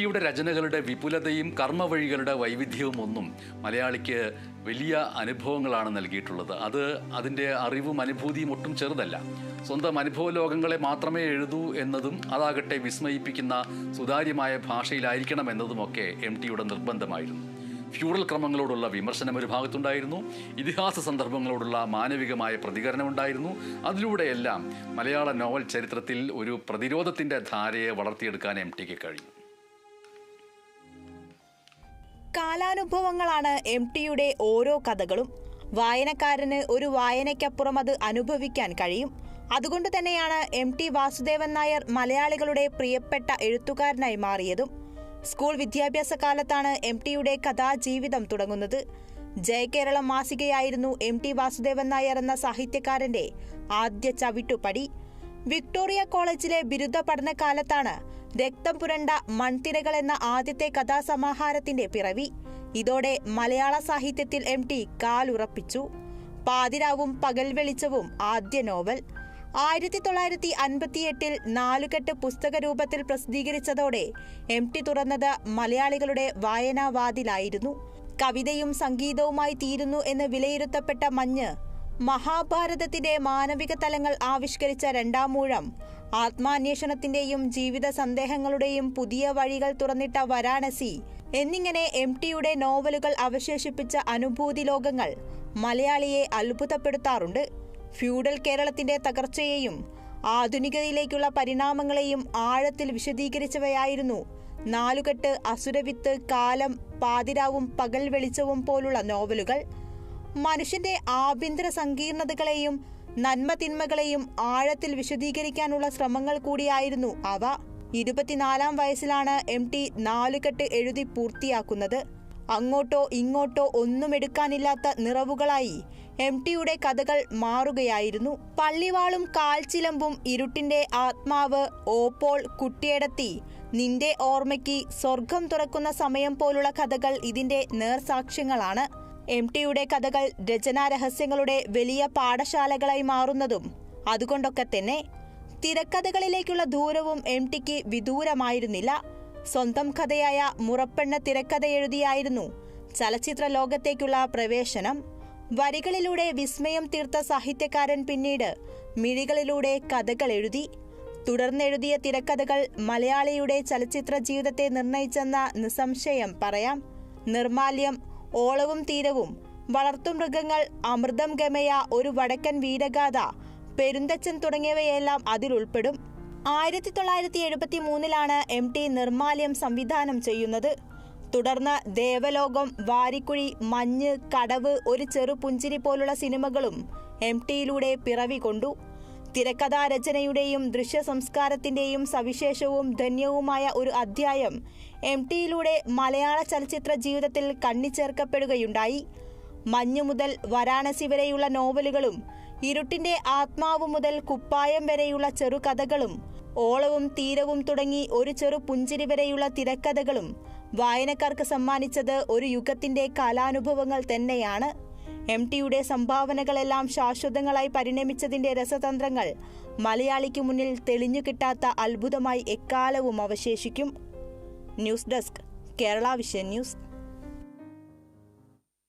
ടിയുടെ രചനകളുടെ വിപുലതയും കർമ്മവഴികളുടെ വൈവിധ്യവും ഒന്നും മലയാളിക്ക് വലിയ അനുഭവങ്ങളാണ് നൽകിയിട്ടുള്ളത്. അത് അതിന്റെ അറിവും അനുഭൂതിയും ഒട്ടും ചെറുതല്ല. സ്വന്തം അനുഭവ ലോകങ്ങളെ മാത്രമേ എഴുതൂ എന്നതും അതാകട്ടെ വിസ്മയിപ്പിക്കുന്ന സുതാര്യമായ ഭാഷയിലായിരിക്കണം എന്നതുമൊക്കെ എം ടിയുടെ നിർബന്ധമായിരുന്നു. ഫ്യൂഡൽ ക്രമങ്ങളോടുള്ള വിമർശനം ഒരു ഭാഗത്തുണ്ടായിരുന്നു. ഇതിഹാസ സന്ദർഭങ്ങളോടുള്ള മാനവികമായ പ്രതികരണമുണ്ടായിരുന്നു അതിലൂടെയെല്ലാം മലയാള നോവൽ ചരിത്രത്തിൽ ഒരു പ്രതിരോധത്തിന്റെ ധാരയെ വളർത്തിയെടുക്കാൻ എം ടിക്ക് കഴിഞ്ഞു. കാലാനുഭവങ്ങളാണ് എം ടിയുടെ ഓരോ കഥകളും. വായനക്കാരന് ഒരു വായനയ്ക്കപ്പുറം അത് അനുഭവിക്കാൻ കഴിയും. അതുകൊണ്ട് തന്നെയാണ് എം ടി വാസുദേവൻ നായർ മലയാളികളുടെ പ്രിയപ്പെട്ട എഴുത്തുകാരനായി മാറിയതും. സ്കൂൾ വിദ്യാഭ്യാസ കാലത്താണ് എം ടിയുടെ കഥാജീവിതം തുടങ്ങുന്നത്. ജയകേരളം മാസികയായിരുന്നു എം ടി വാസുദേവൻ നായർ എന്ന സാഹിത്യകാരന്റെ ആദ്യ ചവിട്ടുപടി. വിക്ടോറിയ കോളേജിലെ ബിരുദ പഠനകാലത്താണ് രക്തം പുരണ്ട മൺതിരകൾ എന്ന ആദ്യത്തെ കഥാസമാഹാരത്തിന്റെ പിറവി. ഇതോടെ മലയാള സാഹിത്യത്തിൽ എം ടി കാലുറപ്പിച്ചു. പാതിരാവും പകൽ വെളിച്ചവും ആദ്യ നോവൽ. ആയിരത്തി തൊള്ളായിരത്തി അൻപത്തിയെട്ടിൽ നാലുകെട്ട് പുസ്തക രൂപത്തിൽ പ്രസിദ്ധീകരിച്ചതോടെ എം ടി തുറന്നത് മലയാളികളുടെ വായനാവാതിലായിരുന്നു. കവിതയും സംഗീതവുമായി തീരുന്നു എന്ന് വിലയിരുത്തപ്പെട്ട മഞ്ഞ് മഹാഭാരതത്തിന്റെ മാനവിക തലങ്ങൾ ആവിഷ്കരിച്ച രണ്ടാമൂഴം ആത്മാന്വേഷണത്തിന്റെയും ജീവിത സന്ദേഹങ്ങളുടെയും പുതിയ വഴികൾ തുറന്നിട്ട വരാണസി എന്നിങ്ങനെ എം ടിയുടെ നോവലുകൾ അവശേഷിപ്പിച്ച അനുഭൂതി ലോകങ്ങൾ മലയാളിയെ അത്ഭുതപ്പെടുത്താറുണ്ട്. ഫ്യൂഡൽ കേരളത്തിന്റെ തകർച്ചയെയും ആധുനികതയിലേക്കുള്ള പരിണാമങ്ങളെയും ആഴത്തിൽ വിശദീകരിച്ചവയായിരുന്നു നാലുകെട്ട് അസുരവിത്ത് കാലം പാതിരാവും പകൽ വെളിച്ചവും പോലുള്ള നോവലുകൾ. മനുഷ്യന്റെ ആഭ്യന്തര സങ്കീർണതകളെയും നന്മതിന്മകളെയും ആഴത്തിൽ വിശദീകരിക്കാനുള്ള ശ്രമങ്ങൾ കൂടിയായിരുന്നു അവ. ഇരുപത്തിനാലാം വയസ്സിലാണ് എം ടി നാലുകെട്ട് എഴുതി പൂർത്തിയാക്കുന്നത്. അങ്ങോട്ടോ ഇങ്ങോട്ടോ ഒന്നും എടുക്കാനില്ലാത്ത നിറവുകളായി എം ടിയുടെ കഥകൾ മാറുകയായിരുന്നു. പള്ളിവാളും കാൽച്ചിലമ്പും ഇരുട്ടിന്റെ ആത്മാവ് ഓപ്പോൾ കുട്ടിയടത്തി. നിന്റെ ഓർമ്മയ്ക്ക് സ്വർഗം തുറക്കുന്ന സമയം പോലുള്ള കഥകൾ ഇതിന്റെ നേർസാക്ഷ്യങ്ങളാണ്. എം ടിയുടെ കഥകൾ രചനാ രഹസ്യങ്ങളുടെ വലിയ പാഠശാലകളായി മാറുന്നതും അതുകൊണ്ടൊക്കെ തന്നെ തിരക്കഥകളിലേക്കുള്ള ദൂരവും എം ടിക്ക് വിദൂരമായിരുന്നില്ല. സ്വന്തം കഥയായ മുറപ്പെണ്ണ തിരക്കഥ എഴുതിയായിരുന്നു ചലച്ചിത്ര ലോകത്തേക്കുള്ള പ്രവേശനം. വരികളിലൂടെ വിസ്മയം തീർത്ത സാഹിത്യകാരൻ പിന്നീട് മിഴികളിലൂടെ കഥകൾ എഴുതി. തുടർന്നെഴുതിയ തിരക്കഥകൾ മലയാളിയുടെ ചലച്ചിത്ര ജീവിതത്തെ നിർണയിച്ചെന്ന നിസ്സംശയം പറയാം. നിർമാല്യം ഓളവും തീരവും. വളർത്തുമൃഗങ്ങൾ അമൃതം ഗമയ ഒരു വടക്കൻ വീരഗാഥ പെരുന്തച്ചൻ തുടങ്ങിയവയെല്ലാം അതിലുൾപ്പെടും ആയിരത്തി തൊള്ളായിരത്തി എഴുപത്തി മൂന്നിലാണ് എം ടി നിർമാല്യം സംവിധാനം ചെയ്യുന്നത്. തുടർന്ന് ദേവലോകം വാരിക്കുഴി മഞ്ഞ് കടവ് ഒരു ചെറു പുഞ്ചിരി പോലുള്ള സിനിമകളും എം ടിയിലൂടെ പിറവി കൊണ്ടു. തിരക്കഥാരചനയുടെയും ദൃശ്യ സംസ്കാരത്തിന്റെയും സവിശേഷവും ധന്യവുമായ ഒരു അധ്യായം എം ടിയിലൂടെ മലയാള ചലച്ചിത്ര ജീവിതത്തിൽ കണ്ണിച്ചേർക്കപ്പെടുകയുണ്ടായി. മഞ്ഞു മുതൽ വാരാണസി വരെയുള്ള നോവലുകളും ഇരുട്ടിന്റെ ആത്മാവ് മുതൽ കുപ്പായം വരെയുള്ള ചെറുകഥകളും ഓളവും തീരവും തുടങ്ങി ഒരു ചെറു പുഞ്ചിരി വരെയുള്ള തിരക്കഥകളും വായനക്കാർക്ക് സമ്മാനിച്ചത് ഒരു യുഗത്തിന്റെ കലാനുഭവങ്ങൾ തന്നെയാണ്. എം ടിയുടെ സംഭാവനകളെല്ലാം ശാശ്വതങ്ങളായി പരിണമിച്ചതിന്റെ രസതന്ത്രങ്ങൾ മലയാളിക്ക് മുന്നിൽ തെളിഞ്ഞു കിട്ടാത്ത അത്ഭുതമായി എക്കാലവും അവശേഷിക്കും. News desk Kerala vision news.